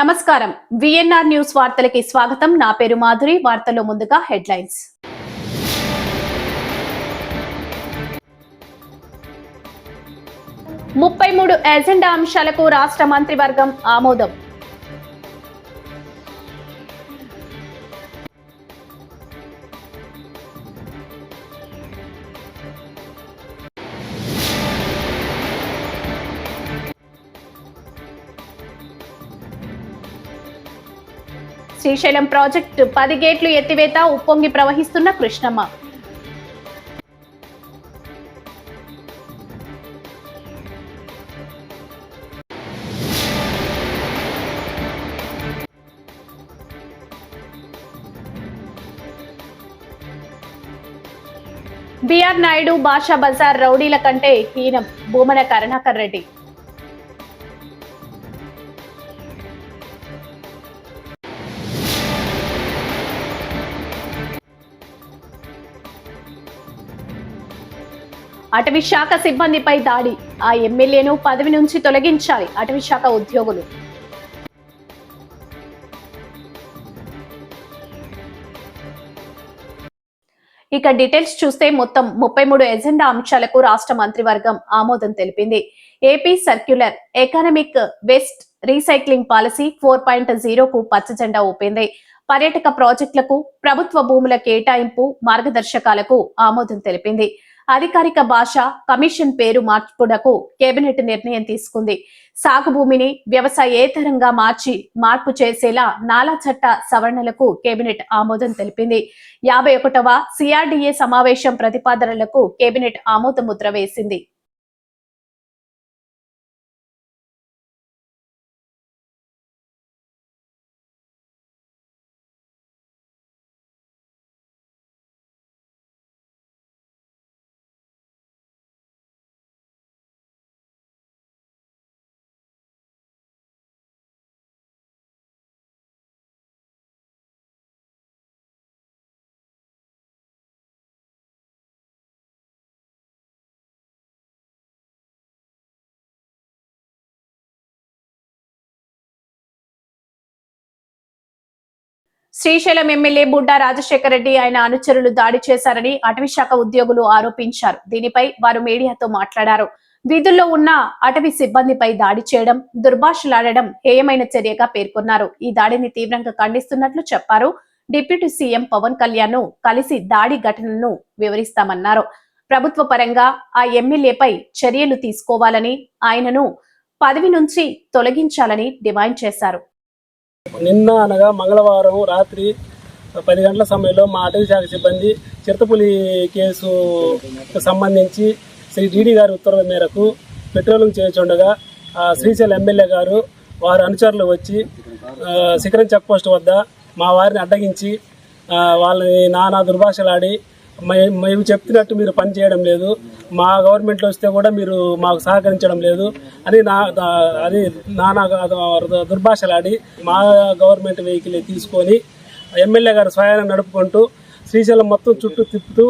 నమస్కారం. VNR news వార్తలకి స్వాగతం. నా పేరు మాధురి. వార్తల్లో ముందుగా హెడ్లైన్స్. ముప్పై మూడు ఎజెండా అంశాలకు రాష్ట్ర మంత్రివర్గం ఆమోదం. శ్రీశైలం ప్రాజెక్టు పది గేట్లు ఎత్తివేత ఉప్పొంగి ప్రవహిస్తున్న కృష్ణమ్మ. బిఆర్ నాయుడు బాషా బజార్ రౌడీల కంటే హీనం భూమన కరుణాకర్ రెడ్డి. అటవీ శాఖ సిబ్బందిపై దాడి. ఆ ఎమ్మెల్యేను పదవి నుంచి తొలగించాలి అటవీ శాఖ ఉద్యోగులు. ఇక డీటెయిల్స్ చూస్తే మొత్తం ముప్పై మూడు ఎజెండా అంశాలకు రాష్ట్ర మంత్రివర్గం ఆమోదం తెలిపింది. AP circular economic waste recycling policy four point జీరోకు పచ్చజెండా ఊపింది. పర్యాటక ప్రాజెక్టులకు ప్రభుత్వ భూముల కేటాయింపు మార్గదర్శకాలకు ఆమోదం తెలిపింది. అధికారిక భాష కమిషన్ పేరు మార్పునకు కేబినెట్ నిర్ణయం తీసుకుంది. సాగు భూమిని వ్యవసాయేతరంగా మార్చి మార్పు చేసేలా నాలా చట్ట సవరణలకు కేబినెట్ ఆమోదం తెలిపింది. యాభై ఒకటవ సిఆర్డిఏ సమావేశం ప్రతిపాదనలకు కేబినెట్ ఆమోద ముద్ర వేసింది. శ్రీశైలం ఎమ్మెల్యే బుడ్డా రాజశేఖర రెడ్డి ఆయన అనుచరులు దాడి చేశారని అటవీ శాఖ ఉద్యోగులు ఆరోపించారు. దీనిపై వారు మీడియాతో మాట్లాడారు. వీధుల్లో ఉన్న అటవీ సిబ్బందిపై దాడి చేయడం దుర్భాషలాడడం హేయమైన చర్యగా పేర్కొన్నారు. ఈ దాడిని తీవ్రంగా ఖండిస్తున్నట్లు చెప్పారు. డిప్యూటీ సీఎం పవన్ కళ్యాణ్ను కలిసి దాడి ఘటనను వివరిస్తామన్నారు. ప్రభుత్వ పరంగా ఆ ఎమ్మెల్యేపై చర్యలు తీసుకోవాలని ఆయనను పదవి నుంచి తొలగించాలని డిమాండ్ చేశారు. నిన్న అనగా మంగళవారం రాత్రి పది గంటల సమయంలో మా అటవీ శాఖ సిబ్బంది చిరుతపులి కేసుకు సంబంధించి శ్రీ డీడీ గారి ఉత్తర్వుల మేరకు పెట్రోలింగ్ చేస్తుండగా శ్రీశైలం ఎమ్మెల్యే గారు వారి అనుచరులు వచ్చి శిఖరం చెక్ పోస్ట్ వద్ద మా వారిని అడ్డగించి వాళ్ళని నానా దుర్భాషలాడి మేము చెప్తున్నట్టు మీరు పని చేయడం లేదు. మా గవర్నమెంట్లో వస్తే కూడా మీరు మాకు సహకరించడం లేదు అని నా అది నానా దుర్భాషలాడి మా గవర్నమెంట్ వెహికల్ తీసుకొని ఎమ్మెల్యే గారు స్వయాన్ని నడుపుకుంటూ శ్రీశైలం మొత్తం చుట్టూ తిప్పుతూ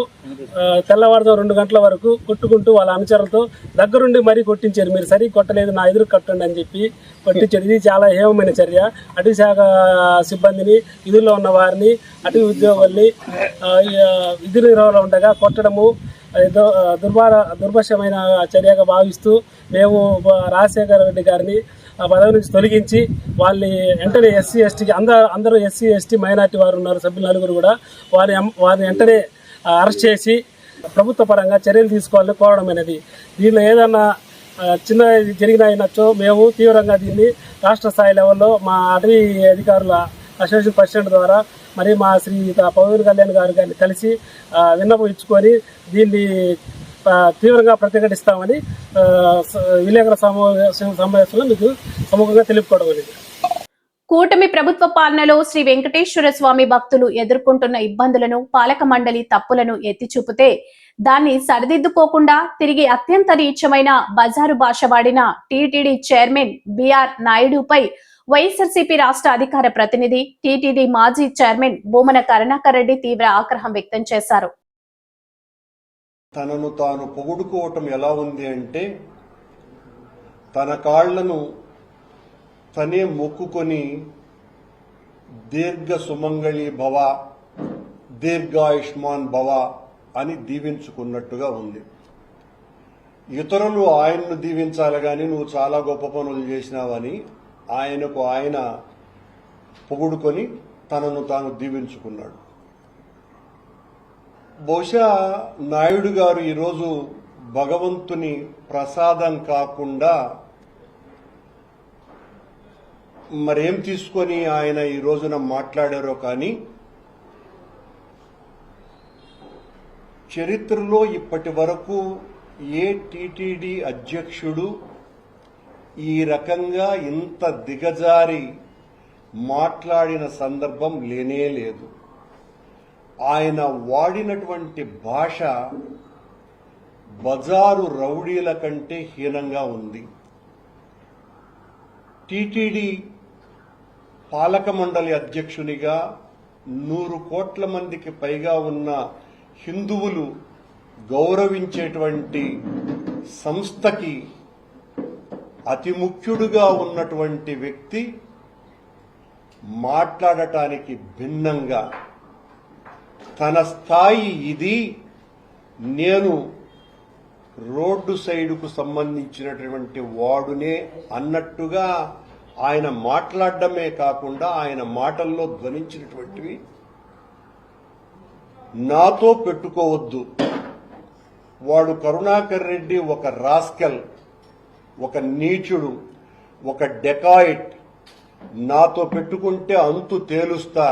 తెల్లవారుతో రెండు గంటల వరకు కొట్టుకుంటూ వాళ్ళ అనుచరులతో దగ్గరుండి మరీ కొట్టించారు. మీరు సరి కొట్టలేదు నా ఎదురు కట్టండి అని చెప్పి కొట్టించారు. ఇది చాలా హేమమైన చర్య. అటవీ శాఖ సిబ్బందిని విధుల్లో ఉన్న వారిని అటవీ ఉద్యోగుల్ని ఆ, విధి ఉండగా కొట్టడము దుర్భార దుర్భషమైన చర్యగా భావిస్తూ మేము రాజశేఖర రెడ్డి గారిని పదవి నుంచి తొలగించి వాళ్ళని వెంటనే ఎస్సీ ఎస్టీకి అందరూ అందరూ ఎస్సీ ఎస్టీ మైనార్టీ వారు ఉన్నారు సభ్యులు నలుగురు కూడా వారి వారిని వెంటనే అరెస్ట్ చేసి ప్రభుత్వ పరంగా చర్యలు తీసుకోవాలని కోరడం అనేది. దీనిలో ఏదన్నా చిన్న జరిగినాయినచ్చో మేము తీవ్రంగా దీన్ని రాష్ట్ర స్థాయి లెవెల్లో మా అటవీ అధికారుల అసోసియేషన్ ప్రెసిడెంట్ ద్వారా మరి మా శ్రీ పవన్ కళ్యాణ్ గారు గారిని కలిసి విన్నపం ఇచ్చుకొని దీన్ని తీవ్రంగా ప్రతిఘటిస్తామని ఆ, విలేకరుల సమావేశం సమావేశంలో మీకు సముఖంగా తెలుపుకోవడం అనేది కూటమి ప్రభుత్వ పాలనలో శ్రీ వెంకటేశ్వర స్వామి భక్తులు ఎదుర్కొంటున్న ఇబ్బందులను పాలక మండలి తప్పులను ఎత్తి చూపితే దాన్ని సరిదిద్దుకోకుండా తిరిగి అత్యంత నీచమైన బజారు భాష వాడిన టీటీడీ చైర్మన్ బిఆర్ నాయుడుపై వైఎస్ఆర్సీపీ రాష్ట్ర అధికార ప్రతినిధి టీటీడీ మాజీ చైర్మన్ భూమన కరుణాకర్ రెడ్డి తీవ్ర ఆగ్రహం వ్యక్తం చేశారు. తనను తాను పొగుడుకోవటం ఎలా ఉంది అంటే తన కాళ్ళను తనే మొక్కుకొని దీర్ఘ సుమంగళి భవ దీర్ఘాయుష్మాన్ భవ అని దీవించుకున్నట్టుగా ఉంది. ఇతరులు ఆయన్ను దీవించాలి కానీ నువ్వు చాలా గొప్ప పనులు చేసినావని ఆయనకు ఆయన పొగుడుకొని తనను తాను దీవించుకున్నాడు. బహుశా నాయుడు గారు ఈరోజు భగవంతుని ప్రసాదం కాకుండా మరేం తీసుకొని ఆయన ఈ రోజున మాట్లాడారో కానీ చరిత్రలో ఇప్పటి వరకు ఏ టీటీడీ అధ్యక్షుడు ఈ రకంగా ఇంత దిగజారి మాట్లాడిన సందర్భం లేనే లేదు. ఆయన వాడినటువంటి భాష బజారు రౌడీల కంటే హీనంగా ఉంది. టీటీడీ పాలక మండలి అధ్యక్షునిగా నూరు కోట్ల మందికి పైగా ఉన్న హిందువులు గౌరవించేటువంటి సంస్థకి అతి ముఖ్యుడుగా ఉన్నటువంటి వ్యక్తి మాట్లాడటానికి భిన్నంగా తన స్థాయి ఇది నేను రోడ్డు సైడుకు సంబంధించినటువంటి వాడునే అన్నట్టుగా ఆయన మాట్లాడడమే కాకుండా ఆయన మాటల్లో ధ్వనించినటువంటివి నాతో పెట్టుకోవద్దు. వాడు కరుణాకర్ రెడ్డి ఒక రాస్కెల్. ఒక నీచుడు ఒక డెకాయిట్ నాతో పెట్టుకుంటే అంతు తేలుస్తా.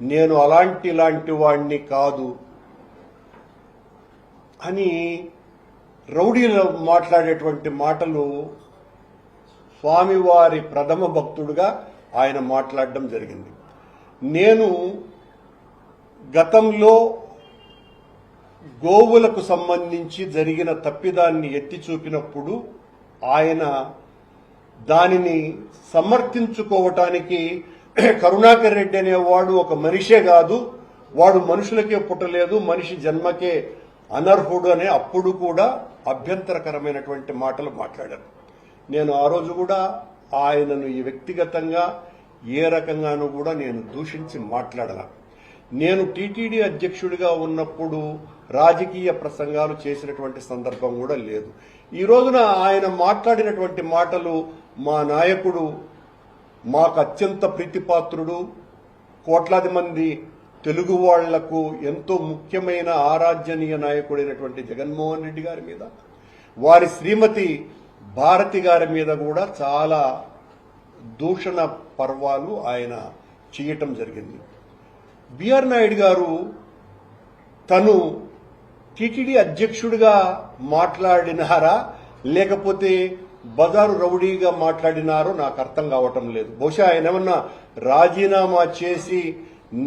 నేను అలాంటి లాంటి వాణ్ణి కాదు అని రౌడీలో మాట్లాడేటువంటి మాటలు స్వామివారి ప్రథమ భక్తుడుగా ఆయన మాట్లాడడం జరిగింది. నేను గతంలో గోవులకు సంబంధించి జరిగిన తప్పిదాన్ని ఎత్తి చూపినప్పుడు ఆయన దానిని సమర్థించుకోవటానికి కరుణాకర్ రెడ్డి అనేవాడు ఒక మనిషే కాదు. వాడు మనుషులకే పుట్టలేదు మనిషి జన్మకే అనర్హుడు అనే అప్పుడు కూడా అభ్యంతరకరమైనటువంటి మాటలు మాట్లాడారు. నేను ఆ రోజు కూడా ఆయనను ఈ వ్యక్తిగతంగా ఏ రకంగానూ కూడా నేను దూషించి మాట్లాడలా. నేను టీటీడీ అధ్యక్షుడిగా ఉన్నప్పుడు రాజకీయ ప్రసంగాలు చేసినటువంటి సందర్భం కూడా లేదు. ఈ రోజున ఆయన మాట్లాడినటువంటి మాటలు మా నాయకుడు మాకు అత్యంత ప్రీతిపాత్రుడు కోట్లాది మంది తెలుగు వాళ్ళకు ఎంతో ముఖ్యమైన ఆరాధ్యనీయ నాయకుడైనటువంటి జగన్మోహన్ రెడ్డి గారి మీద వారి శ్రీమతి భారతి గారి మీద కూడా చాలా దూషణ పర్వాలు ఆయన చేయటం జరిగింది. బిఆర్ నాయుడు గారు తను టీటీడీ అధ్యక్షుడిగా మాట్లాడినారా? లేకపోతే బజారు రౌడీగా మాట్లాడినారో నాకు అర్థం కావటం లేదు. బహుశా ఆయన ఏమన్నా రాజీనామా చేసి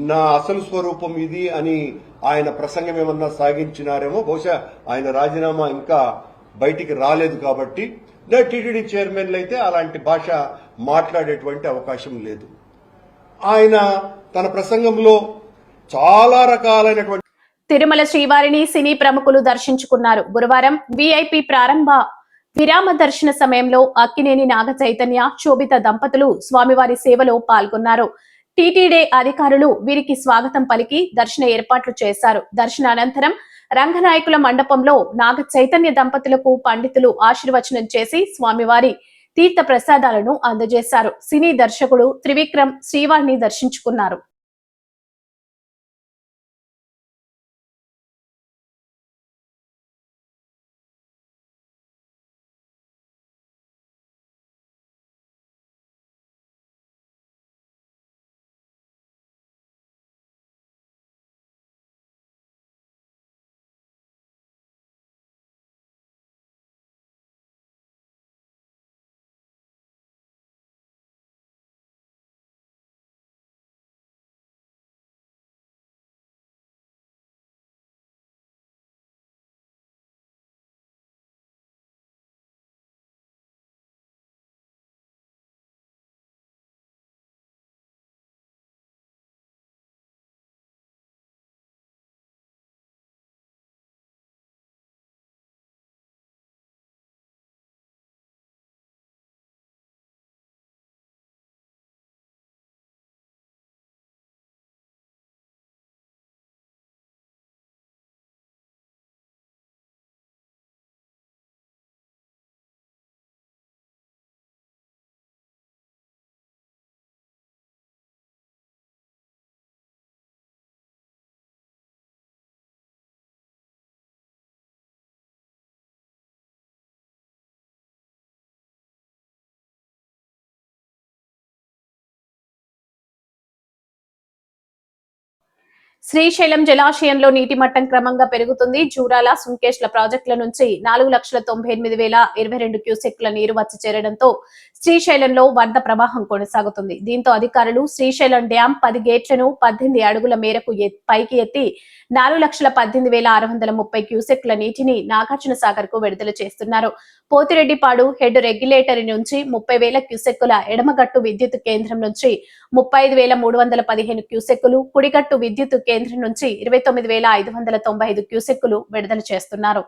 నా అసలు స్వరూపం ఇది అని ఆయన ప్రసంగం ఏమన్నా సాగించినారేమో బహుశా ఆయన రాజీనామా ఇంకా బయటికి రాలేదు కాబట్టి. టీటీడీ చైర్మన్లు అయితే అలాంటి భాష మాట్లాడేటువంటి అవకాశం లేదు. ఆయన తన ప్రసంగంలో చాలా రకాలైనటువంటి తిరుమల శ్రీవారిని సినీ ప్రముఖులు దర్శించుకున్నారు. గురువారం విఐపి ప్రారంభ విరామ దర్శన సమయంలో అక్కినేని నాగ చైతన్య శోభిత దంపతులు స్వామివారి సేవలో పాల్గొన్నారు. టీటీడీ అధికారులు వీరికి స్వాగతం పలికి దర్శన ఏర్పాట్లు చేశారు. దర్శన అనంతరం రంగనాయకుల మండపంలో నాగ చైతన్య దంపతులకు పండితులు ఆశీర్వచనం చేసి స్వామివారి తీర్థ ప్రసాదాలను అందజేశారు. సినీ దర్శకుడు త్రివిక్రమ్ శ్రీవారిని దర్శించుకున్నారు. శ్రీశైలం జలాశయంలో నీటి మట్టం క్రమంగా పెరుగుతుంది. జూరాల సుంకేష్ల ప్రాజెక్టుల నుంచి నాలుగు లక్షల తొంభై ఎనిమిది వేల ఇరవై రెండు క్యూసెక్ల నీరు వచ్చి చేరడంతో శ్రీశైలంలో వరద ప్రవాహం కొనసాగుతుంది. దీంతో అధికారులు శ్రీశైలం డ్యాం పది గేట్లను పద్దెనిమిది అడుగుల మేరకు పైకి ఎత్తి నాలుగు లక్షల పద్దెనిమిది వేల ఆరు వందల ముప్పై క్యూసెక్ల నీటిని నాగార్జున సాగర్కు విడుదల చేస్తున్నారు. పోతిరెడ్డిపాడు హెడ్ రెగ్యులేటర్ నుంచి ముప్పై వేల క్యూసెక్కుల ఎడమగట్టు విద్యుత్ కేంద్రం నుంచి ముప్పై ఐదు వేల మూడు వందల పదిహేను క్యూసెక్కులు కుడిగట్టు విద్యుత్ కేంద్రం కేంద్రం నుంచి ఇరవై తొమ్మిది వేల ఐదు వందల తొంభై ఐదు క్యూసెక్కులు విడుదల చేస్తున్నారు.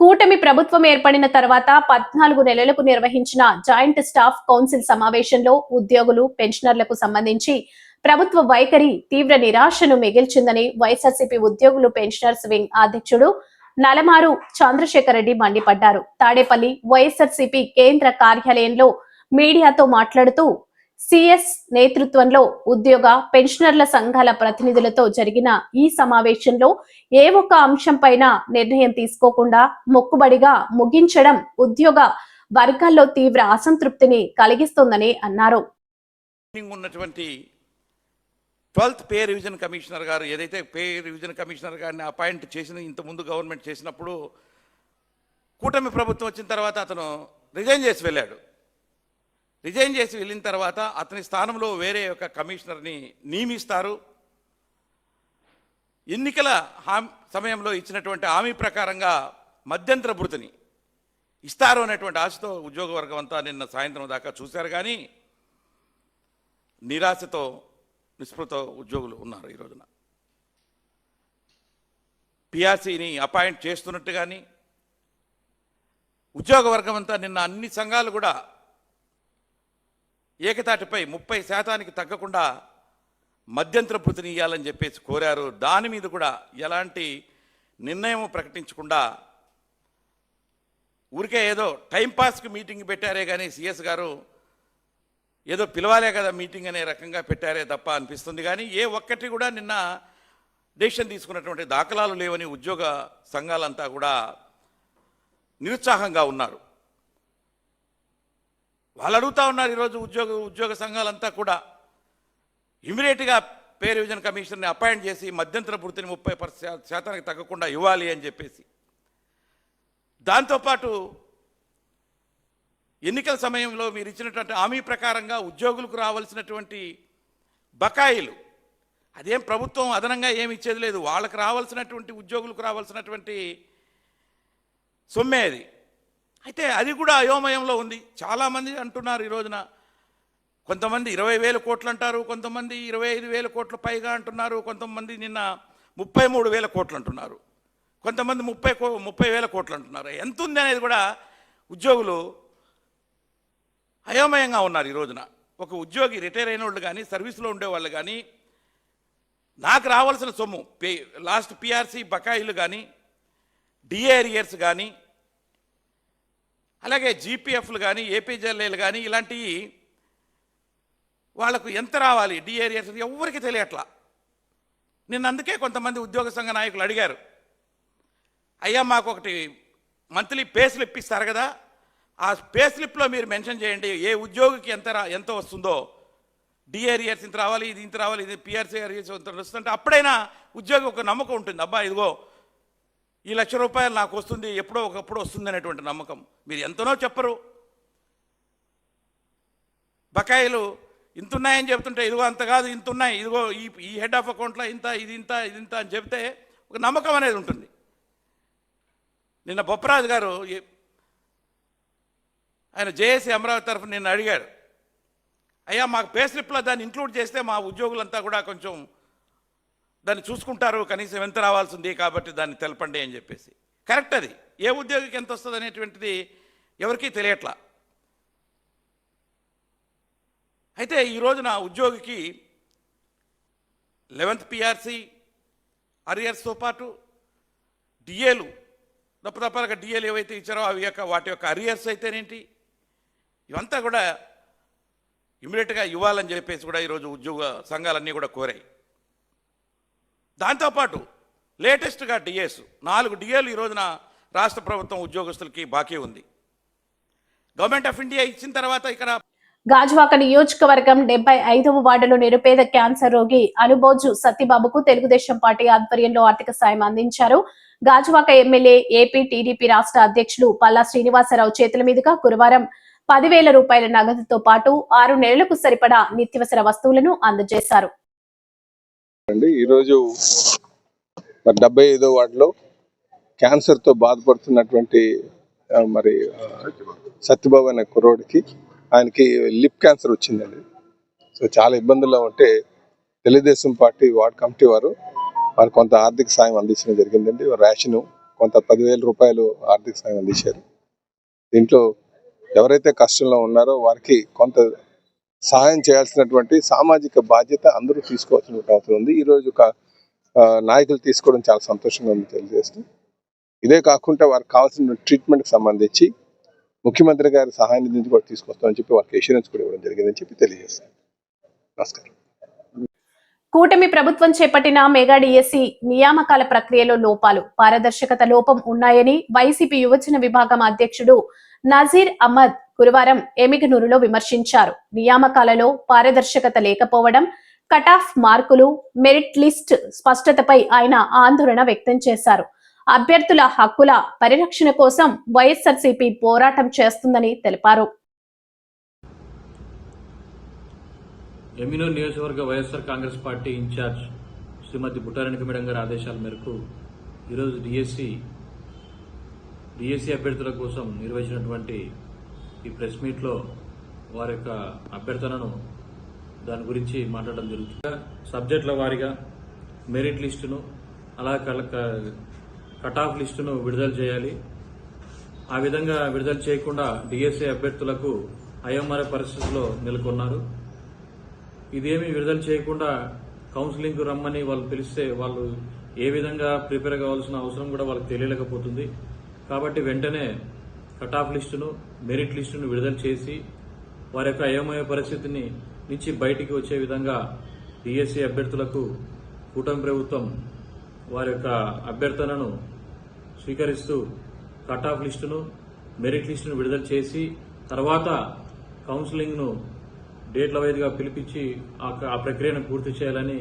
కూటమి ప్రభుత్వం ఏర్పడిన తర్వాత పద్నాలుగు నెలలకు నిర్వహించిన జాయింట్ స్టాఫ్ కౌన్సిల్ సమావేశంలో ఉద్యోగులు పెన్షనర్లకు సంబంధించి ప్రభుత్వ వైఖరి తీవ్ర నిరాశను మిగిల్చిందని వైఎస్ఆర్సీపీ ఉద్యోగులు పెన్షనర్స్ వింగ్ అధ్యక్షుడు నలమారు చంద్రశేఖర్ రెడ్డి మండిపడ్డారు. తాడేపల్లి వైఎస్ఆర్సీపీ కేంద్ర కార్యాలయంలో మీడియాతో మాట్లాడుతూ సిఎస్ నేతృత్వంలో ఉద్యోగ పెన్షనర్ల సంఘాల ప్రతినిధులతో జరిగిన ఈ సమావేశంలో ఏ ఒక్క అంశంపైన నిర్ణయం తీసుకోకుండా మొక్కుబడిగా ముగించడం ఉద్యోగ వర్గాల్లో తీవ్ర అసంతృప్తిని కలిగిస్తోందని అన్నారు. ఉన్నటువంటి ట్వెల్త్ పే రివిజన్ కమిషనర్ గారు ఏదైతే పే రివిజన్ కమిషనర్ గారిని అపాయింట్ చేసిన ఇంతకుముందు గవర్నమెంట్ చేసినప్పుడు కూటమి ప్రభుత్వం వచ్చిన తర్వాత అతను రిజైన్ చేసి వెళ్ళాడు. రిజైన్ చేసి వెళ్ళిన తర్వాత అతని స్థానంలో వేరే ఒక కమిషనర్ని నియమిస్తారు. ఎన్నికల హామీ సమయంలో ఇచ్చినటువంటి హామీ ప్రకారంగా మధ్యంతర భృతిని ఇస్తారు అనేటువంటి ఆశతో ఉద్యోగ వర్గం అంతా నిన్న సాయంత్రం దాకా చూశారు. కానీ నిరాశతో నిస్పృత ఉద్యోగులు ఉన్నారు ఈ రోజున. పిఆర్సీని అపాయింట్ చేస్తున్నట్టు కానీ ఉద్యోగ వర్గం అంతా నిన్న అన్ని సంఘాలు కూడా ఏకతాటిపై ముప్పై శాతానికి తగ్గకుండా మధ్యంతర భృతిని ఇవ్వాలని చెప్పేసి కోరారు. దాని మీద కూడా ఎలాంటి నిర్ణయం ప్రకటించకుండా ఊరికే ఏదో టైంపాస్కి మీటింగ్ పెట్టారే కానీ సిఎస్ గారు ఏదో పిలవాలే కదా మీటింగ్ అనే రకంగా పెట్టారే తప్ప అనిపిస్తుంది. కానీ ఏ ఒక్కటి కూడా నిన్న డెసిషన్ తీసుకున్నటువంటి దాఖలాలు లేవని ఉద్యోగ సంఘాలంతా కూడా నిరుత్సాహంగా ఉన్నారు. వాళ్ళు అడుగుతా ఉన్నారు ఈరోజు ఉద్యోగ ఉద్యోగ సంఘాలంతా కూడా. ఇమీడియట్గా పే రివిజన్ కమిషన్ని అపాయింట్ చేసి మధ్యంతర భృతిని ముప్పై పర్సెంట్ శాతానికి తగ్గకుండా ఇవ్వాలి అని చెప్పేసి. దాంతోపాటు ఎన్నికల సమయంలో మీరు ఇచ్చినటువంటి హామీ ప్రకారంగా ఉద్యోగులకు రావాల్సినటువంటి బకాయిలు అదేం ప్రభుత్వం అదనంగా ఏమి ఇచ్చేది లేదు. వాళ్ళకి రావాల్సినటువంటి ఉద్యోగులకు రావాల్సినటువంటి సొమ్మే అది. అయితే అది కూడా అయోమయంలో ఉంది. చాలామంది అంటున్నారు ఈ రోజున. కొంతమంది ఇరవై వేల కోట్లు అంటారు కొంతమంది ఇరవై ఐదు వేల కోట్ల పైగా అంటున్నారు కొంతమంది నిన్న ముప్పై మూడు వేల కోట్లు అంటున్నారు. కొంతమంది ముప్పై కో ముప్పై వేల కోట్లు అంటున్నారు. ఎంత ఉంది అనేది కూడా ఉద్యోగులు అయోమయంగా ఉన్నారు ఈ రోజున. ఒక ఉద్యోగి రిటైర్ అయిన వాళ్ళు కానీ సర్వీస్లో ఉండేవాళ్ళు కానీ నాకు రావాల్సిన సొమ్ము పే లాస్ట్ పిఆర్సీ బకాయిలు కానీ డిఏరియర్స్ కానీ అలాగే జీపీఎఫ్లు కానీ ఏపీజెల్ఏలు కానీ ఇలాంటివి వాళ్ళకు ఎంత రావాలి? డిఏరియర్స్ ఎవరికి తెలియట్లా. నిన్న అందుకే కొంతమంది ఉద్యోగ సంఘ నాయకులు అడిగారు. అయ్యా మాకు ఒకటి మంత్లీ పే స్లిప్ ఇస్తారు కదా. ఆ పే స్లిప్లో మీరు మెన్షన్ చేయండి. ఏ ఉద్యోగికి ఎంత ఎంత వస్తుందో. డిఏరియర్స్ ఇంత రావాలి ఇది ఇంత రావాలి ఇది పిఆర్సీ ఇంత వస్తుందంటే అప్పుడైనా ఉద్యోగి ఒక నమ్మకం ఉంటుంది. అబ్బా ఇదిగో ఈ లక్ష రూపాయలు నాకు వస్తుంది ఎప్పుడో ఒకప్పుడు వస్తుంది అనేటువంటి నమ్మకం. మీరు ఎంతనో చెప్పరు. బకాయిలు ఇంత ఉన్నాయని చెప్తుంటే ఇదిగో అంత కాదు ఇంత ఉన్నాయి ఇదిగో ఈ ఈ హెడ్ ఆఫ్ అకౌంట్లో ఇంత ఇది ఇంత ఇది ఇంత అని చెప్తే ఒక నమ్మకం అనేది ఉంటుంది. నిన్న బొప్పరాజు గారు ఆయన జేఏసీ అమరావతి తరఫున నిన్న అడిగాడు అయ్యా మాకు పే స్లిప్లో దాన్ని ఇంక్లూడ్ చేస్తే మా ఉద్యోగులంతా కూడా కొంచెం దాన్ని చూసుకుంటారు కనీసం ఎంత రావాల్సింది కాబట్టి దాన్ని తెలపండి అని చెప్పేసి. కరెక్ట్ అది. ఏ ఉద్యోగికి ఎంత వస్తుంది అనేటువంటిది ఎవరికీ తెలియట్లా. అయితే ఈ రోజున ఉద్యోగికి లెవెన్త్ పిఆర్సీ అరియర్స్తో పాటు డిఏలు దప్పదప్పగా డిఏలు ఏవైతే ఇచ్చారో అవి యొక్క వాటి యొక్క అరియర్స్ అయితేనేంటి? ఇవంతా కూడా ఇమీడియట్గా ఇవ్వాలని చెప్పేసి కూడా ఈరోజు ఉద్యోగ సంఘాలన్నీ కూడా కోరాయి. దాంతోపాటు లేటెస్ట్గా డిఏస్ నాలుగు డిఏలు ఈ రోజున రాష్ట్ర ప్రభుత్వం ఉద్యోగస్తులకి బాకీ ఉంది. గవర్నమెంట్ ఆఫ్ ఇండియా ఇచ్చిన తర్వాత ఇక్కడ గాజువాక నియోజకవర్గం డెబ్బై ఐదవ వార్డులో నిరుపేద క్యాన్సర్ రోగి అనుబోజు సత్యబాబుకు తెలుగుదేశం పార్టీ ఆధ్వర్యంలో ఆర్థిక సాయం అందించారు. గాజువాక ఎమ్మెల్యే ఏపీ టీడీపీ రాష్ట్ర అధ్యక్షులు పల్లా శ్రీనివాసరావు చేతుల మీదుగా గురువారం పదివేల రూపాయల నగదుతో పాటు ఆరు నెలలకు సరిపడా నిత్యవసర వస్తువులను అందజేశారు. అండి. ఈరోజు మరి డెబ్బై ఐదో వార్డులో క్యాన్సర్తో బాధపడుతున్నటువంటి మరి సత్యబాబు అనే కుర్రోడికి ఆయనకి లిప్ క్యాన్సర్ వచ్చిందండి. సో చాలా ఇబ్బందుల్లో ఉంటే తెలుగుదేశం పార్టీ వార్డ్ కమిటీ వారు వారు కొంత ఆర్థిక సాయం అందించడం జరిగిందండి. రేషను కొంత పదివేల రూపాయలు ఆర్థిక సాయం అందించారు. దీంట్లో ఎవరైతే కష్టంలో ఉన్నారో వారికి కొంత సహాయం చేయాల్సినటువంటి సామాజిక బాధ్యత అందరూ తీసుకోవాల్సిన అవసరం ఉంది. ఈ రోజు ఒక నాయకులు తీసుకోవడం చాలా సంతోషంగా ఉంది తెలియజేస్తూ. ఇదే కాకుండా వారికి కావాల్సిన ట్రీట్మెంట్కి సంబంధించి ముఖ్యమంత్రి గారి సహాయం నుంచి కూడా తీసుకొస్తామని చెప్పి వారికి ఇన్సూరెన్స్ కూడా ఇవ్వడం జరిగిందని చెప్పి తెలియజేస్తాను. నమస్కారం. కూటమి ప్రభుత్వం చేపట్టిన మెగా డిఎస్సి నియామకాల ప్రక్రియలో లోపాలు పారదర్శకత లోపం ఉన్నాయని వైసీపీ యువజన విభాగం అధ్యక్షుడు నజీర్ అహ్మద్ గురువారం ఎమిగనూరులో విమర్శించారు. నియామకాలలో పారదర్శకత లేకపోవడం కటాఫ్ మార్కులు మెరిట్ లిస్ట్ స్పష్టతపై ఆయన ఆందోళన వ్యక్తం చేశారు. అభ్యర్థుల హక్కుల పరిరక్షణ కోసం వైఎస్ఆర్సీపీ పోరాటం చేస్తుందని తెలిపారు. ఎమినూర్ నియోజకవర్గ YSR Congress party incharge Srimati Buttareddy madam గారి ఆదేశాల మేరకు ఈరోజు డిఎస్సి డిఎస్సి అభ్యర్థుల కోసం నిర్వహించినటువంటి ఈ ప్రెస్ మీట్లో వారి యొక్క అభ్యర్థనను దాని గురించి మాట్లాడడం జరుగుతుంది. సబ్జెక్టుల వారీగా మెరిట్ లిస్టును అలా కట్ ఆఫ్ లిస్టును విడుదల చేయాలి. ఆ విధంగా విడుదల చేయకుండా డిఎస్ఏ అభ్యర్థులకు అయోమర పరిస్థితుల్లో నెలకొన్నారు. ఇదేమి విడుదల చేయకుండా కౌన్సిలింగ్ రమ్మని వాళ్ళు పిలిస్తే వాళ్ళు ఏ విధంగా ప్రిపేర్ కావాల్సిన అవసరం కూడా వాళ్ళకి తెలియలేకపోతుంది. కాబట్టి వెంటనే కట్ ఆఫ్ లిస్టును మెరిట్ లిస్టును విడుదల చేసి వారి యొక్క అయోమయ పరిస్థితిని నుంచి బయటికి వచ్చే విధంగా డిఎస్సి అభ్యర్థులకు కూటమి ప్రభుత్వం వారి యొక్క అభ్యర్థనను స్వీకరిస్తూ కట్ ఆఫ్ లిస్టును మెరిట్ లిస్టును విడుదల చేసి తర్వాత కౌన్సిలింగ్ను డేట్ల వైదుగా పిలిపించి ఆ ప్రక్రియను పూర్తి చేయాలని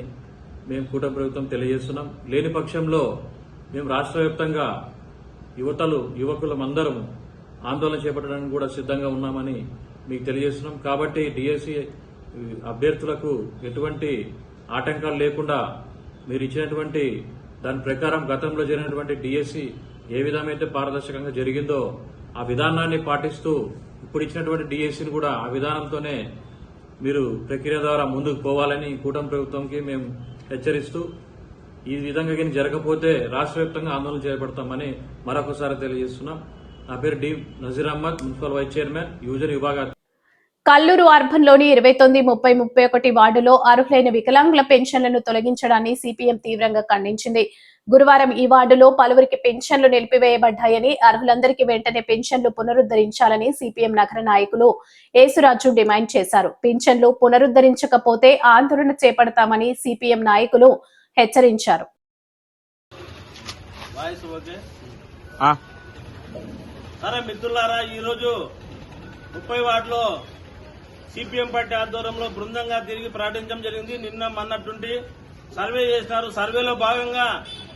మేము కూటమి ప్రభుత్వం తెలియజేస్తున్నాం. లేని పక్షంలో మేము రాష్ట్ర వ్యాప్తంగా యువతలు యువకులమందరం ఆందోళన చేపట్టడానికి కూడా సిద్ధంగా ఉన్నామని మీకు తెలియజేస్తున్నాం. కాబట్టి డిఎస్సి అభ్యర్థులకు ఎటువంటి ఆటంకాలు లేకుండా మీరు ఇచ్చినటువంటి దాని ప్రకారం గతంలో జరిగినటువంటి డిఎస్సి ఏ విధమైతే పారదర్శకంగా జరిగిందో ఆ విధానాన్ని పాటిస్తూ ఇప్పుడు ఇచ్చినటువంటి డిఎస్సిని కూడా ఆ విధానంతోనే మీరు ప్రక్రియ ద్వారా ముందుకు పోవాలని కూటమి ప్రభుత్వంకి మేము హెచ్చరిస్తూ ఈ విధంగా కానీ జరగకపోతే రాష్ట్ర వ్యాప్తంగా ఆందోళన చేపడతామని మరొకసారి తెలియజేస్తున్నాం. నా పేరు D Nazeer Ahmed municipal vice chairman user విభాగ కల్లూరు అర్బన్లోని ఇరవై తొమ్మిది ముప్పై ముప్పై ఒకటి వార్డులో అర్హులైన వికలాంగుల పెన్షన్లను తొలగించడాన్ని సిపిఎం తీవ్రంగా ఖండించింది. గురువారం ఈ వార్డులో పలువురికి పెన్షన్లు నిలిపివేయబడ్డాయని అర్హులందరికీ వెంటనే పెన్షన్లు పునరుద్ధరించాలని సిపిఎం నగర నాయకులు ఏసురాజు డిమాండ్ చేశారు. పెన్షన్లు పునరుద్ధరించకపోతే ఆందోళన చేపడతామని సిపిఎం నాయకులు హెచ్చరించారు. సరే మిత్రులారా ఈరోజు ముప్పై వార్డులో సిపిఎం పార్టీ ఆధ్వర్యంలో బృందంగా తిరిగి ప్రకటించడం జరిగింది. నిన్న మన్నట్టుండి సర్వే చేసినారు. సర్వేలో భాగంగా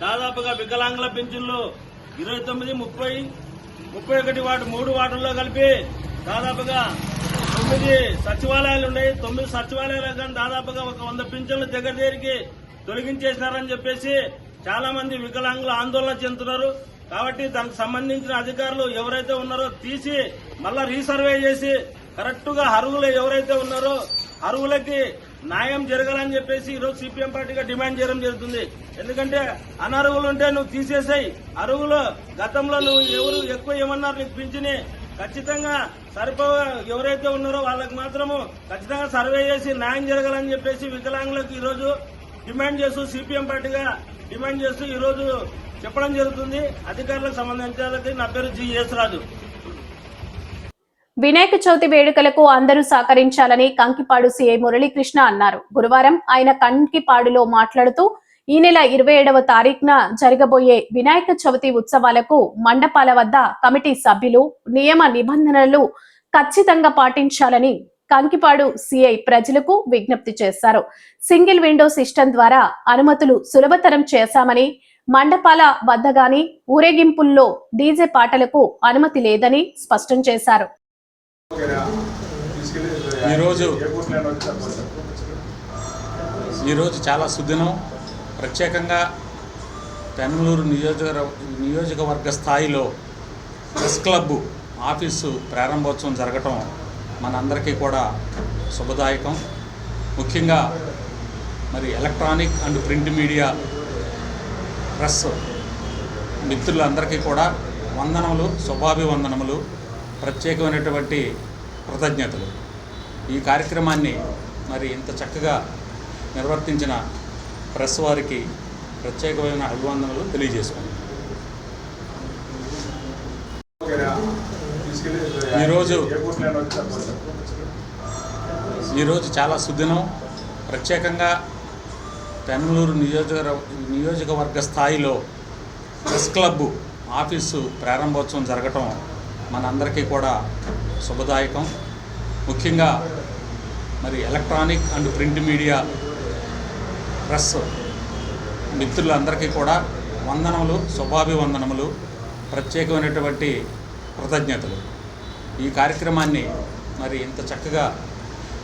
దాదాపుగా వికలాంగుల పింఛన్లు ఇరవై తొమ్మిది ముప్పై ముప్పై ఒకటి వార్డు మూడు వార్డుల్లో కలిపి దాదాపుగా తొమ్మిది సచివాలయాలు ఉన్నాయి. తొమ్మిది సచివాలయాలు కానీ దాదాపుగా ఒక వంద పింఛన్లు దగ్గర దగ్గరికి తొలగించేసినారని చెప్పేసి చాలా మంది వికలాంగులు ఆందోళన చెందుతున్నారు. కాబట్టి దానికి సంబంధించిన అధికారులు ఎవరైతే ఉన్నారో తీసి మళ్ళా రీసర్వే చేసి కరెక్ట్గా అరువులు ఎవరైతే ఉన్నారో అరువులకి న్యాయం జరగాలని చెప్పేసి ఈరోజు సిపిఎం పార్టీగా డిమాండ్ చేయడం జరుగుతుంది. ఎందుకంటే అనర్హులు ఉంటే నువ్వు తీసేసాయి. అరువులు గతంలో నువ్వు ఎవరు ఎక్కువ ఏమన్నారు నీకు పింఛని. ఖచ్చితంగా సరిపో ఎవరైతే ఉన్నారో వాళ్ళకి మాత్రము ఖచ్చితంగా సర్వే చేసి న్యాయం జరగాలని చెప్పేసి వికలాంగులకు ఈరోజు డిమాండ్ చేస్తూ సిపిఎం పార్టీగా డిమాండ్ చేస్తూ ఈరోజు చెప్పడం జరుగుతుంది. అధికారులకు సంబంధించి నా పేరు జి రాజు వినాయక చవితి వేడుకలకు అందరూ సహకరించాలని కంకిపాడు సీఐ మురళీకృష్ణ అన్నారు. గురువారం ఆయన కంకిపాడులో మాట్లాడుతూ ఈ నెల ఇరవై ఏడవ తారీఖున జరగబోయే వినాయక చవితి ఉత్సవాలకు మండపాల వద్ద కమిటీ సభ్యులు నియమ నిబంధనలు ఖచ్చితంగా పాటించాలని కంకిపాడు సిఐ ప్రజలకు విజ్ఞప్తి చేశారు. సింగిల్ విండో సిస్టమ్ ద్వారా అనుమతులు సులభతరం చేశామని మండపాల వద్ద గాని ఊరేగింపుల్లో డీజే పాటలకు అనుమతి లేదని స్పష్టం చేశారు. ఈరోజు ఈరోజు చాలా సుదినం. ప్రత్యేకంగా పెనమలూరు నియోజక నియోజకవర్గ స్థాయిలో ప్రెస్ క్లబ్ ఆఫీసు ప్రారంభోత్సవం జరగటం మనందరికీ కూడా శుభదాయకం. ముఖ్యంగా మరి electronic and print media press మిత్రులందరికీ కూడా వందనములు శుభాభివందనములు ప్రత్యేకమైనటువంటి కృతజ్ఞతలు. ఈ కార్యక్రమాన్ని మరి ఇంత చక్కగా నిర్వర్తించిన ప్రెస్ వారికి ప్రత్యేకమైన అభివందనలు తెలియజేసుకున్నాను ఈరోజు ఈరోజు చాలా సుదినం. ప్రత్యేకంగా పెనమలూరు నియోజక నియోజకవర్గ స్థాయిలో ప్రెస్ క్లబ్ ఆఫీసు ప్రారంభోత్సవం జరగటం మనందరికీ కూడా శుభదాయకం. ముఖ్యంగా మరి electronic and print media press మిత్రులందరికీ కూడా వందనములు శుభాభివందనములు ప్రత్యేకమైనటువంటి కృతజ్ఞతలు. ఈ కార్యక్రమాన్ని మరి ఇంత చక్కగా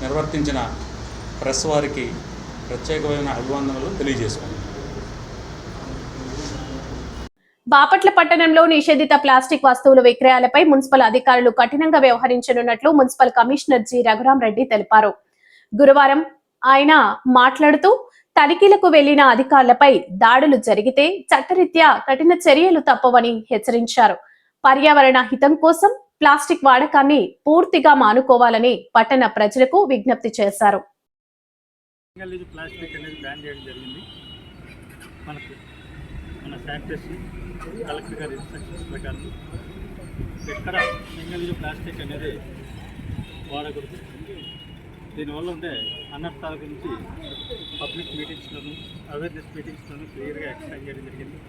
నిర్వర్తించిన ప్రెస్ వారికి ప్రత్యేకమైన అభివందనలు తెలియజేసుకుంది బాపట్ల పట్టణంలో నిషేధిత ప్లాస్టిక్ వస్తువుల విక్రయాలపై మున్సిపల్ అధికారులు కఠినంగా వ్యవహరించనున్నట్లు municipal commissioner G. Raghuram Reddy తెలిపారు. గురువారం ఆయన మాట్లాడుతూ తనిఖీలకు వెళ్ళిన అధికారులపై దాడులు జరిగితే చట్టరీత్యా కఠిన చర్యలు తప్పవని హెచ్చరించారు. పర్యావరణ హితం కోసం ప్లాస్టిక్ వాడకాన్ని పూర్తిగా మానుకోవాలని పట్టణ ప్రజలకు విజ్ఞప్తి చేశారు. సింగల్ యూజ్ ప్లాస్టిక్ అనేది బ్యాన్ చేయడం జరిగింది. మనకు మన శానిటేషన్ కలెక్టర్ గారి ఇన్స్ట్రక్షన్స్ ప్రకారం ఎక్కడ సింగల్ యూజ్ ప్లాస్టిక్ అనేది వాడకూడదు. దీనివల్ల ఉండే అనర్థాల గురించి పబ్లిక్ మీటింగ్స్లోను అవేర్నెస్ మీటింగ్స్లోను క్లియర్గా ఎక్స్ప్లెయిన్ చేయడం జరిగింది.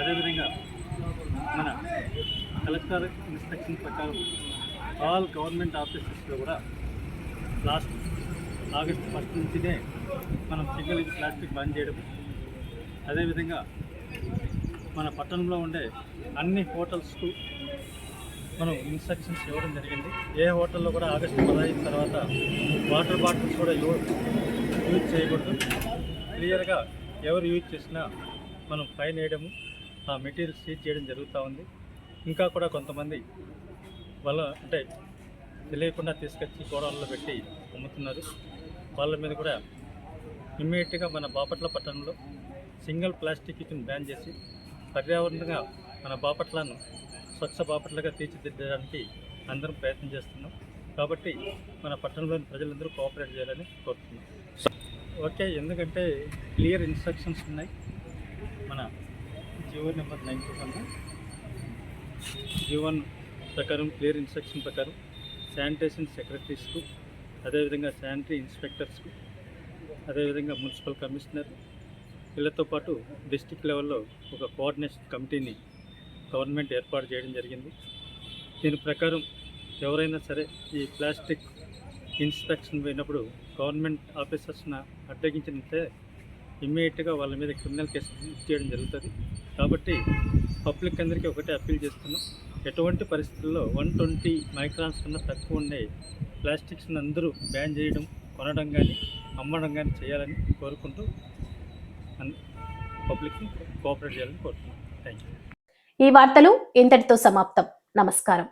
అదేవిధంగా మన కలెక్టర్ ఇన్స్ట్రక్షన్ ప్రకారం ఆల్ గవర్నమెంట్ ఆఫీసెస్లో కూడా లాస్ట్ ఆగస్టు ఫస్ట్ నుంచినే మనం సింగిల్ యూజ్ ప్లాస్టిక్ బంద్ చేయడం. అదేవిధంగా మన పట్టణంలో ఉండే అన్ని హోటల్స్కు మనం ఇన్స్ట్రక్షన్స్ ఇవ్వడం జరిగింది. ఏ హోటల్లో కూడా ఆగస్టు పదహైదు తర్వాత వాటర్ బాటిల్స్ కూడా యూజ్ చేయకూడదు. క్లియర్గా ఎవరు యూజ్ చేసినా మనం ఫైన్ వేయడము ఆ మెటీరియల్ సీజ్ చేయడం జరుగుతూ ఉంది. ఇంకా కూడా కొంతమంది వాళ్ళ అంటే తెలియకుండా తీసుకొచ్చి గోడల్లో పెట్టి అమ్ముతున్నారు. వాళ్ళ మీద కూడా ఇమ్మీడియట్గా మన బాపట్ల పట్టణంలో సింగిల్ ప్లాస్టిక్ కిచెన్ బ్యాన్ చేసి పర్యావరణంగా మన బాపట్లను స్వచ్ఛ బాపట్లగా తీర్చిదిద్దడానికి అందరం ప్రయత్నం చేస్తున్నాం. కాబట్టి మన పట్టణంలోని ప్రజలందరూ కోఆపరేట్ చేయాలని కోరుతున్నాం. ఓకే ఎందుకంటే క్లియర్ ఇన్స్ట్రక్షన్స్ ఉన్నాయి. మన GO number nine two one Jeevan ప్రకారం క్లియర్ ఇన్స్ట్రక్షన్ ప్రకారం శానిటేషన్ సెక్రటరీస్కు అదేవిధంగా శానిటరీ ఇన్స్పెక్టర్స్కి అదేవిధంగా మున్సిపల్ కమిషనర్ వీళ్ళతో పాటు డిస్టిక్ లెవెల్లో ఒక కోఆర్డినేషన్ కమిటీని గవర్నమెంట్ ఏర్పాటు చేయడం జరిగింది. దీని ప్రకారం ఎవరైనా సరే ఈ ప్లాస్టిక్ ఇన్స్పెక్షన్ పోయినప్పుడు గవర్నమెంట్ ఆఫీసర్స్ని అడ్డగించినట్లే ఇమ్మీడియట్గా వాళ్ళ మీద క్రిమినల్ కేసు చేయడం జరుగుతుంది. కాబట్టి పబ్లిక్ అందరికీ ఒకటే అప్పీల్ చేస్తున్నాం. ఎటువంటి పరిస్థితుల్లో వన్ ట్వంటీ మైక్రాన్స్ కన్నా తక్కువ ఉండే ప్లాస్టిక్స్ని అందరూ బ్యాన్ చేయడం కొనడం కానీ అమ్మడం కానీ చేయాలని కోరుకుంటూ పబ్లిక్ని కోఆపరేట్ చేయాలని కోరుతున్నాం. Thank you. ఈ వార్తలు ఇంతటితో సమాప్తం. నమస్కారం.